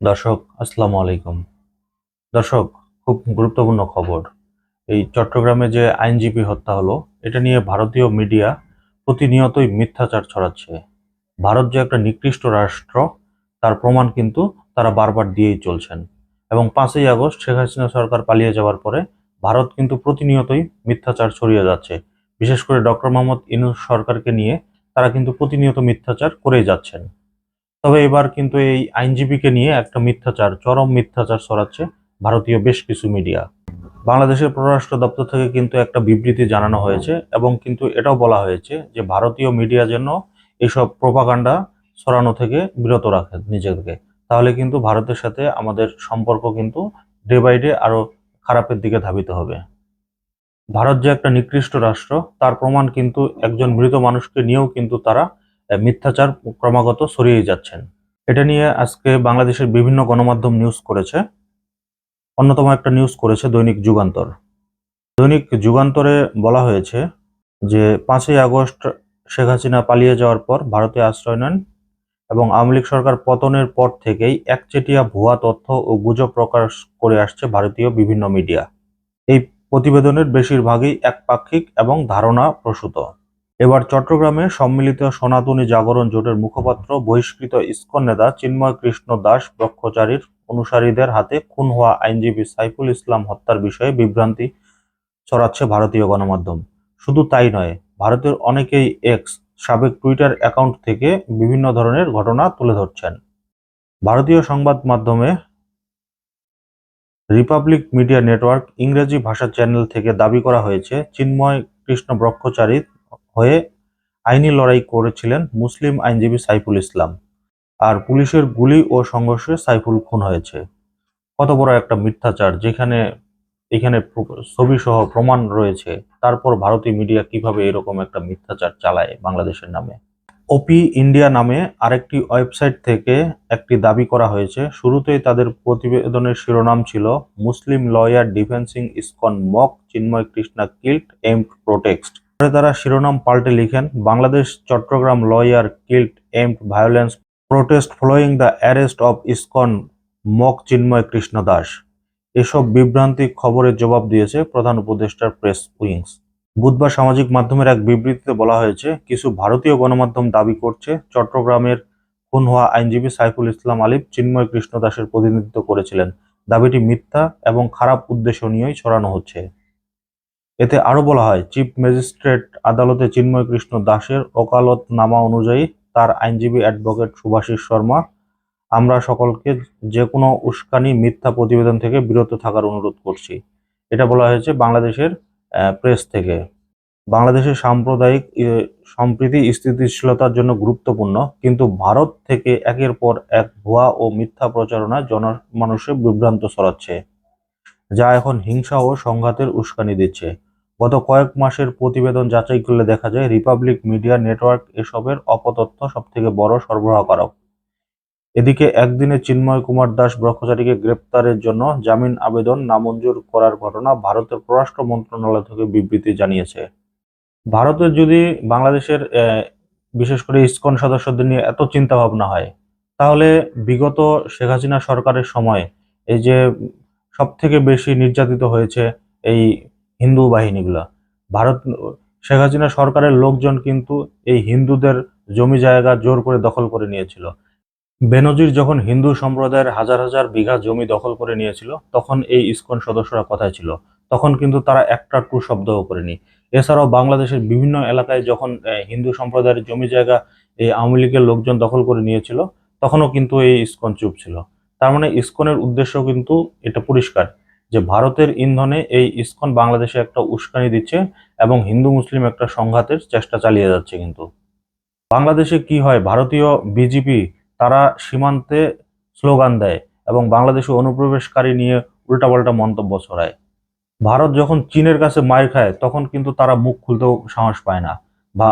দর্শক, আসসালামু আলাইকুম। দর্শক, খুব গুরুত্বপূর্ণ খবর। এই চট্টগ্রামে যে আইনজীবী হত্যা হলো, এটা নিয়ে ভারতীয় মিডিয়া প্রতিনিয়তই মিথ্যাচার ছড়াচ্ছে। ভারত যে একটা নিকৃষ্ট রাষ্ট্র, তার প্রমাণ কিন্তু তারা বারবার দিয়েই চলছেন। এবং পাঁচই আগস্ট শেখ হাসিনা সরকার পালিয়ে যাওয়ার পরে ভারত কিন্তু প্রতিনিয়তই মিথ্যাচার ছড়িয়ে যাচ্ছে। বিশেষ করে ডক্টর মোহাম্মদ ইনুস সরকারকে নিয়ে তারা কিন্তু প্রতিনিয়ত মিথ্যাচার করেই যাচ্ছেন। তবে এবার কিন্তু এই আইনজীবীকে নিয়ে একটা মিথ্যাচার, চরম মিথ্যাচার ছড়াচ্ছে ভারতীয় বেশ কিছু মিডিয়া। বাংলাদেশের পররাষ্ট্র দপ্তর থেকে কিন্তু একটা বিবৃতি জানানো হয়েছে এবং কিন্তু এটাও বলা হয়েছে যে ভারতীয় মিডিয়া যেন এইসব প্রোপাগান্ডা ছড়ানো থেকে বিরত রাখে নিজেদেরকে। তাহলে কিন্তু ভারতের সাথে আমাদের সম্পর্ক কিন্তু ডে বাই ডে আরও খারাপের দিকে ধাবিত হবে। ভারত যে একটা নিকৃষ্ট রাষ্ট্র, তার প্রমাণ কিন্তু একজন মৃত মানুষকে নিয়েও কিন্তু তারা মিথ্যাচার ক্রমাগত ছড়িয়ে যাচ্ছেন। এটা নিয়ে আজকে বাংলাদেশের বিভিন্ন গণমাধ্যম নিউজ করেছে। অন্যতম একটা নিউজ করেছে দৈনিক যুগান্তর। দৈনিক যুগান্তরে বলা হয়েছে যে, পাঁচই আগস্ট শেখ হাসিনা পালিয়ে যাওয়ার পর ভারতে আশ্রয় নেন এবং আওয়ামী লীগ সরকার পতনের পর থেকেই একচেটিয়া ভুয়া তথ্য ও গুজব প্রকাশ করে আসছে ভারতীয় বিভিন্ন মিডিয়া এই প্রতিবেদনের বেশিরভাগই একপাক্ষিক এবং ধারণা প্রসূত। এবার চট্টগ্রামে সম্মিলিত সনাতনী জাগরণ জোটের মুখপাত্র, বহিষ্কৃত ইস্কন নেতা চিন্ময় কৃষ্ণ দাস ব্রক্ষচারীর অনুসারীদের হাতে খুন হওয়া আইনজীবী সাইফুল ইসলাম হত্যার বিষয়ে বিভ্রান্তি ছড়াচ্ছে ভারতীয় গণমাধ্যম। শুধু তাই নয়, ভারতের অনেকেই এক্স সাবেক টুইটার অ্যাকাউন্ট থেকে বিভিন্ন ধরনের ঘটনা তুলে ধরছেন। ভারতীয় সংবাদ মাধ্যমে রিপাবলিক মিডিয়া নেটওয়ার্ক ইংরেজি ভাষা চ্যানেল থেকে দাবি করা হয়েছে, চিন্ময় কৃষ্ণ ব্রহ্মচারী হয়ে আইনি লড়াই করেছিলেন মুসলিম আইনজীবী সাইফুল ইসলাম। আর পুলিশের গুলি ও সংঘর্ষে সাইফুল খুন হয়েছে। কত বড় একটা মিথ্যাচার যেখানে এখানে ছবি সহ প্রমাণ রয়েছে। তারপর ভারতীয় মিডিয়া কীভাবে এরকম একটা মিথ্যাচার চালায় বাংলাদেশের নামে? ওপি ইন্ডিয়া নামে আরেকটি ওয়েবসাইট থেকে একটি দাবি করা হয়েছে। শুরুতেই তাদের প্রতিবেদনের শিরোনাম ছিল, Muslim lawyer defending ISKCON monk Chinmoy Krishna killed amid protests পরে তারা শিরোনাম পাল্টে লিখেন, Bangladesh, Chattogram lawyer killed amid violence protest following the arrest of ISKCON monk Chinmoy Krishna Das এসব বিভ্রান্তি খবরের জবাব দিয়েছে প্রধান উপদেষ্টার প্রেস উইংস বুধবার সামাজিক মাধ্যমের এক বিবৃতিতে বলা হয়েছে, কিছু ভারতীয় গণমাধ্যম দাবি করছে চট্টগ্রামের খুন হওয়া আইনজীবী সাইফুল ইসলাম আলিফ চিন্ময় কৃষ্ণ দাসের প্রতিনিধিত্ব করেছিলেন। দাবিটি মিথ্যা এবং খারাপ উদ্দেশ্য নিয়েই ছড়ানো হচ্ছে। এতে আরও বলা হয়, চিফ ম্যাজিস্ট্রেট আদালতে চিন্ময় কৃষ্ণ দাসের ওকালতনামা অনুযায়ী তার আইনজীবী অ্যাডভোকেট সুভাষিস শর্মা। আমরা সকলকে যে কোনো উস্কানি, মিথ্যা প্রতিবেদন থেকে বিরত থাকার অনুরোধ করছি। এটা বলা হয়েছে বাংলাদেশের প্রেস থেকে। বাংলাদেশের সাম্প্রদায়িক সম্প্রীতি, স্থিতিশীলতার জন্য গুরুত্বপূর্ণ, কিন্তু ভারত থেকে একের পর এক ভুয়া ও মিথ্যা প্রচারণা জনমানুষে বিভ্রান্ত ছড়াচ্ছে, যা এখন হিংসা ও সংঘাতের উস্কানি দিচ্ছে। গত কয়েক মাসের প্রতিবেদন যাচাই করলে দেখা যায়, রিপাবলিক মিডিয়া নেটওয়ার্ক এসবের অপতথ্য সবথেকে বড় সরবরাহকারক। এদিকে একদিনে চিন্ময় কুমার দাস ব্রহ্মচারীকে গ্রেপ্তারের জন্য জামিন আবেদন নামঞ্জুর করার ঘটনা ভারতের পররাষ্ট্র মন্ত্রণালয় থেকে বিবৃতি জানিয়েছে। ভারতের যদি বাংলাদেশের বিশেষ করে ইসকন সদস্যদের নিয়ে এত চিন্তা ভাবনা হয়, তাহলে বিগত শেখ হাসিনা সরকারের সময় এই যে সব থেকে বেশি নির্যাতিত হয়েছে এই হিন্দু বাহিনীগুলা। ভারত, শেখ হাসিনা সরকারের লোকজন কিন্তু এই হিন্দুদের জমি জায়গা জোর করে দখল করে নিয়েছিল। বেনজির যখন হিন্দু সম্প্রদায়ের হাজার হাজার বিঘা জমি দখল করে নিয়েছিল, তখন এই ইসকন সদস্যরা কথায় ছিল? তখন কিন্তু তারা একটা টু শব্দও করেনি। এছাড়াও বাংলাদেশের বিভিন্ন এলাকায় যখন হিন্দু সম্প্রদায়ের জমি জায়গা এই আওয়ামী লীগের লোকজন দখল করে নিয়েছিল, তখনও কিন্তু এই ইসকন চুপ ছিল। তার মানে ইসকনের উদ্দেশ্য কিন্তু এটা পরিষ্কার। যে ভারতের ইন্ধনে এই ইসকন বাংলাদেশে একটা উস্কানি দিচ্ছে এবং হিন্দু মুসলিম একটা সংঘাতের চেষ্টা চালিয়ে যাচ্ছে কিন্তু। বাংলাদেশে কি হয়? ভারতীয় বিজেপি তারা সীমান্তে স্লোগান দেয় এবং বাংলাদেশে অনুপ্রবেশকারী নিয়ে উল্টাপাল্টা মন্তব্য ছড়ায়। ভারত যখন চীনের কাছে মার খায়, তখন কিন্তু তারা মুখ খুলতেও সাহস পায় না বা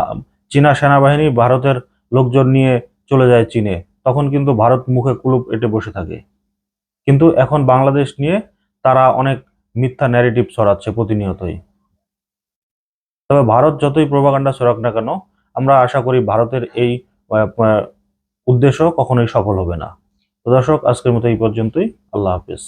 চীনা সেনাবাহিনী ভারতের লোকজন নিয়ে চলে যায় চীনে, তখন কিন্তু ভারত মুখে কুলুপ এঁটে বসে থাকে। কিন্তু এখন বাংলাদেশ নিয়ে তারা অনেক মিথ্যা ন্যারেটিভ ছড়াচ্ছে প্রতিনিয়তই। তবে ভারত যতই প্রভাকাণ্ডা ছড়াক না কেন, আমরা আশা করি ভারতের এই উদ্দেশ্য কখনোই সফল হবে না। তো দর্শক, আজকের মতো এই পর্যন্তই। আল্লাহ হাফেজ।